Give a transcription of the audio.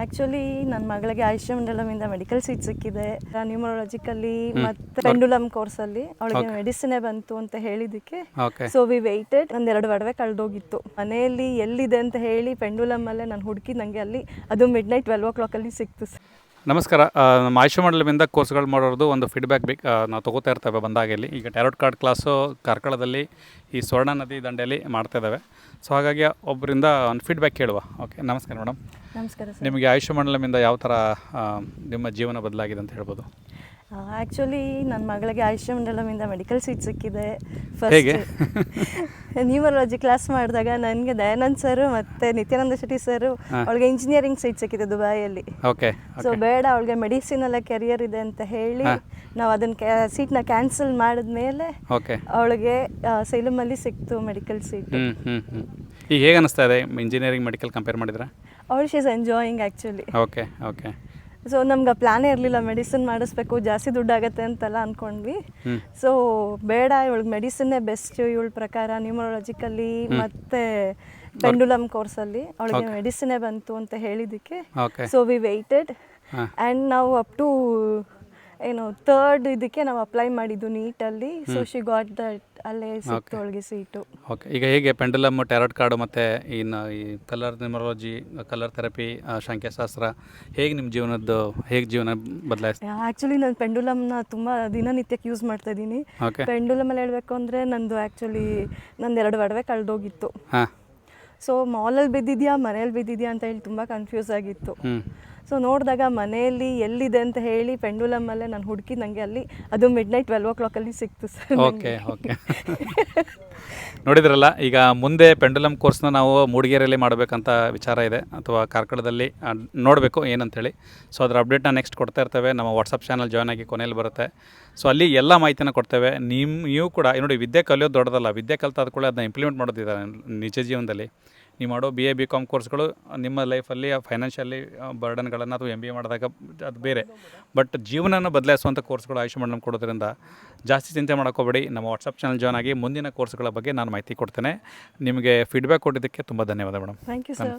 Actually ನನ್ನ ಮಗಳಿಗೆ ಆಯುಷ್ಯ ಮಂಡಲಮಿಂದ ಮೆಡಿಕಲ್ ಸೀಟ್ ಸಿಕ್ಕಿದೆ. ನ್ಯೂಮರಾಲಜಿಕಲಿ ಮತ್ತೆ ಪೆಂಡುಲಮ್ ಕೋರ್ಸಲ್ಲಿ ಅವಳಿಗೆ ಮೆಡಿಸಿನೇ ಬಂತು ಅಂತ ಹೇಳಿದಕ್ಕೆ ಸೊ ವಿ ವೆಯ್ಟೆಡ್ ಒಂದೆರಡು ಒಡವೆ ಕಳೆದೋಗಿತ್ತು. ಮನೆಯಲ್ಲಿ ಎಲ್ಲಿದೆ ಅಂತ ಹೇಳಿ ಪೆಂಡುಲಮ್ ಅಲ್ಲೇ ನಾನು ಹುಡುಕಿ ನಂಗೆ ಅಲ್ಲಿ ಅದು ಮಿಡ್ ನೈಟ್ ಟ್ವೆಲ್ವ್ ಓ ಕ್ಲಾಕಲ್ಲಿ ಸಿಕ್ತು. ಸರ್ ನಮಸ್ಕಾರ. ನಮ್ಮ ಆಯುಷ್ಯ ಮಂಡಲದಿಂದ ಕೋರ್ಸ್ಗಳು ಮಾಡೋದು ಒಂದು ಫೀಡ್ಬ್ಯಾಕ್ ಬೇಕು. ನಾವು ತೊಗೋತಾ ಇರ್ತೇವೆ ಬಂದಾಗ ಇಲ್ಲಿ. ಈಗ ಟ್ಯಾರೋಟ್ ಕಾರ್ಡ್ ಕ್ಲಾಸು ಕಾರ್ಕಳದಲ್ಲಿ ಈ ಸ್ವರ್ಣ ನದಿ ದಂಡೆಯಲ್ಲಿ ಮಾಡ್ತಾ ಇದ್ದಾವೆ ಸೊ ಹಾಗಾಗಿ ಒಬ್ಬರಿಂದ ಒಂದು ಫೀಡ್ಬ್ಯಾಕ್ ಕೇಳುವ. ಓಕೆ ನಮಸ್ಕಾರ ಮೇಡಮ್ ನಮಸ್ಕಾರ ನಿಮಗೆ ಆಯುಷ್ಯ ಮಂಡಲಮಿಂದ ಯಾವ ಥರ ನಿಮ್ಮ ಜೀವನ ಬದಲಾಗಿದೆ ಅಂತ ಹೇಳ್ಬೋದು? ಆ್ಯಕ್ಚುಲಿ ನನ್ನ ಮಗಳಿಗೆ ಆಯುಷ್ಯ ಮಂಡಲಮಿಂದ ಮೆಡಿಕಲ್ ಸೀಟ್ ಸಿಕ್ಕಿದೆ. ಹೇಗೆ? ಫಸ್ಟ್ ನ್ಯೂಮರಾಲಜಿ ಕ್ಲಾಸ್ ಮಾಡಿದಾಗ ನನಗೆ ದಯಾನಂದ್ ಸರ್ ಮತ್ತು ನಿತ್ಯಾನಂದ ಶೆಟ್ಟಿ ಸರ್ ಅವಳಿಗೆ ಇಂಜಿನಿಯರಿಂಗ್ ಸೀಟ್ ಸಿಕ್ಕಿದೆ ದುಬೈಯಲ್ಲಿ. ಓಕೆ ಸೊ ಬೇಡ ಅವಳಿಗೆ ಎಲ್ಲ ಕೆರಿಯರ್ ಇದೆ ಅಂತ ಹೇಳಿ ನಾವು ಅದನ್ನ ಸೀಟ್ ಸೀಟ್ನ ಕ್ಯಾನ್ಸಲ್ ಮಾಡಿದ್ಮೇಲೆ ಓಕೆ ಅವಳಿಗೆ ಸೈಲಮಲ್ಲಿ ಸಿಕ್ತು ಮೆಡಿಕಲ್ ಸೀಟ್ ಹ್ಞೂ ಹ್ಞೂ ಹ್ಞೂ ಈಗ ಹೇಗೆ ಅನ್ನಿಸ್ತಾ ಇದೆ ಇಂಜಿನಿಯರಿಂಗ್ ಮೆಡಿಕಲ್ ಕಂಪೇರ್ ಮಾಡಿದ್ರೆ? ಅವಳು she's enjoying actually okay okay so ನಮ್ಗೆ ಪ್ಲಾನೇ ಇರಲಿಲ್ಲ. ಮೆಡಿಸಿನ್ ಮಾಡಿಸ್ಬೇಕು. ಜಾಸ್ತಿ ದುಡ್ಡಾಗತ್ತೆ ಅಂತೆಲ್ಲ ಅಂದ್ಕೊಂಡ್ವಿ. ಸೊ ಬೇಡ. ಇವಳಿಗೆ ಮೆಡಿಸಿನ್ನೇ ಬೆಸ್ಟ್ ಇವಳ ಪ್ರಕಾರ ನ್ಯೂಮರಾಲಜಿಕಲ್ಲಿ ಮತ್ತೆ ಪೆಂಡುಲಮ್ ಕೋರ್ಸಲ್ಲಿ ಅವಳಿಗೆ ಮೆಡಿಸಿನೇ ಬಂತು ಅಂತ ಹೇಳಿದ್ದಕ್ಕೆ. ಸೊ ವಿ ವೆಯ್ಟೆಡ್ ಆ್ಯಂಡ್ ನಾವು ಅಪ್ ಟು ಏನು ಥರ್ಡ್ ಇದಕ್ಕೆ ನಾವು ಅಪ್ಲೈ ಮಾಡಿದ್ದು ನೀಟಲ್ಲಿ ಸೊ ಶಿ ಗಾಟ್ ದಟ್ ಅಲ್ಲೇ ಸಿಕ್ತು ಅವಳಿಗೆ ಸೀಟು ಓಕೆ ಈಗ ಹೇಗೆ ಪೆಂಡಲಮ್ ಟ್ಯಾರೋಟ್ ಕಾರ್ಡ್ ಮತ್ತು ಇನ್ನು ಈ ಕಲರ್ ನ್ಯೂಮರಾಲಜಿ ಕಲರ್ ಥೆರಪಿ ಸಂಖ್ಯಾಶಾಸ್ತ್ರ ಹೇಗೆ ನಿಮ್ಮ ಜೀವನದ್ದು ಹೇಗೆ ಜೀವನ ಬದಲಾಯಿಸ್ತು ಆ್ಯಕ್ಚುಲಿ ನಾನು ಪೆಂಡುಲಮ್ನ ತುಂಬ ದಿನನಿತ್ಯಕ್ಕೆ ಯೂಸ್ ಮಾಡ್ತಾ ಇದ್ದೀನಿ. ಪೆಂಡುಲಮಲ್ಲಿ ಹೇಳಬೇಕು ಅಂದರೆ ನಂದು ಆ್ಯಕ್ಚುಲಿ ನಂದು ಎರಡು ಒಡವೆ ಕಳೆದೋಗಿತ್ತು. ಹಾಂ. ಸೊ ಮಾಲಲ್ಲಿ ಬಿದ್ದಿದ್ಯಾ ಮನೇಲಿ ಬಿದ್ದಿದ್ಯಾ ಅಂತ ಹೇಳಿ ತುಂಬ ಕನ್ಫ್ಯೂಸ್ ಆಗಿತ್ತು. ಸೊ ನೋಡಿದಾಗ ಮನೆಯಲ್ಲಿ ಎಲ್ಲಿದೆ ಅಂತ ಹೇಳಿ ಪೆಂಡುಲಮಲ್ಲೇ ನಾನು ಹುಡುಕಿ ನನಗೆ ಅಲ್ಲಿ ಅದು ಮಿಡ್ ನೈಟ್ ಟ್ವೆಲ್ ಓ ಕ್ಲಾಕಲ್ಲಿ ಸಿಕ್ತು ಸರ್ ಓಕೆ ಓಕೆ. ನೋಡಿದ್ರಲ್ಲ ಈಗ ಮುಂದೆ ಪೆಂಡುಲಮ್ ಕೋರ್ಸ್ನ ನಾವು ಮೂಡಿಗೆರೆಯಲ್ಲಿ ಮಾಡಬೇಕಂತ ವಿಚಾರ ಇದೆ ಅಥವಾ ಕಾರ್ಕಳದಲ್ಲಿ ನೋಡಬೇಕು ನೋಡಬೇಕು ಏನಂತೇಳಿ. ಸೊ ಅದರ ಅಪ್ಡೇಟ್ನ ನೆಕ್ಸ್ಟ್ ಕೊಡ್ತಾ ಇರ್ತೇವೆ. ನಮ್ಮ ವಾಟ್ಸಪ್ ಚಾನಲ್ ಜಾಯ್ನ್ ಆಗಿ ಕೊನೆಯಲ್ಲಿ ಬರುತ್ತೆ. ಸೊ ಅಲ್ಲಿ ಎಲ್ಲ ಮಾಹಿತಿನ ಕೊಡ್ತೇವೆ. ನಿಮ್ಮ ನೀವು ಕೂಡ ನೋಡಿ ವಿದ್ಯೆ ಕಲಿಯೋದು ದೊಡ್ಡದಲ್ಲ ವಿದ್ಯೆ ಕಲಿತಾದ ಕೂಡ ಅದನ್ನ ಇಂಪ್ಲಿಮೆಂಟ್ ಮಾಡೋದಿದ್ದಾರೆ ನಿಜ ಜೀವನದಲ್ಲಿ. ನೀವು ಮಾಡೋ ಬಿ ಎ ಬಿ ಕಾಮ್ ಕೋರ್ಸ್ಗಳು ನಿಮ್ಮ ಲೈಫಲ್ಲಿ ಫೈನಾನ್ಷಿಯಲಿ ಬರ್ಡನ್ಗಳನ್ನು ಅಥವಾ ಎಂ ಬಿ ಎ ಮಾಡಿದಾಗ ಅದು ಬೇರೆ. ಬಟ್ ಜೀವನನ ಬದಲಾಯಿಸುವಂಥ ಕೋರ್ಸ್ಗಳು ಆಯುಷ್ ಮಂಡಲಂ ಕೊಡೋದ್ರಿಂದ ಜಾಸ್ತಿ ಚಿಂತೆ ಮಾಡ್ಕೋಬೇಡಿ. ನಮ್ಮ ವಾಟ್ಸಪ್ ಚಾನಲ್ ಜಾಯ್ನ್ ಆಗಿ ಮುಂದಿನ ಕೋರ್ಸ್ಗಳ ಬಗ್ಗೆ ನಾನು ಮಾಹಿತಿ ಕೊಡ್ತೇನೆ. ನಿಮಗೆ ಫೀಡ್ಬ್ಯಾಕ್ ಕೊಟ್ಟಿದ್ದಕ್ಕೆ ತುಂಬ ಧನ್ಯವಾದ ಮೇಡಮ್ ಥ್ಯಾಂಕ್ ಯು ಸರ್